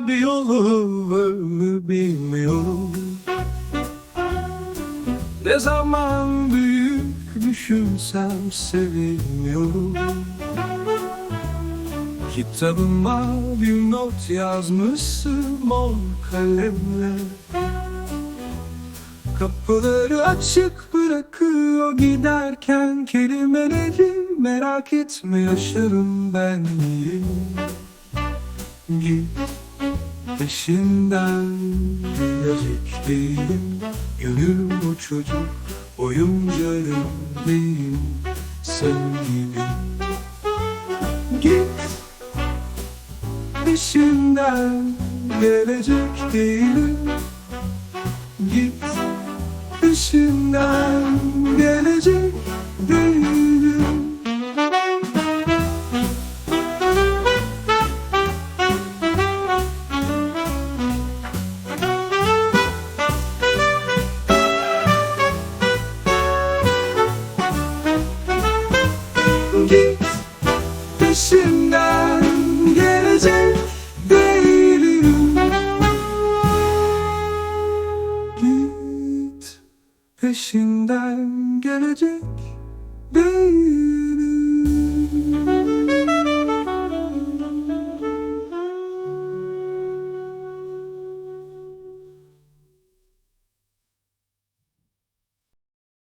bir yolu bilmiyorum. Ne zaman büyük düşünsem seviniyorum. Kitabıma bir not yazmışsın mor kalemle. Kapıları açık bırakıyor giderken kelimeleri. Merak etme yaşarım ben. Git peşinden değilim Gönül bu çocuk oyuncağım değil sevgilim. Git peşinden gelecek değilim. Git peşinden gelecek değilim peşinden gelecek değilim. Git peşinden gelecek değilim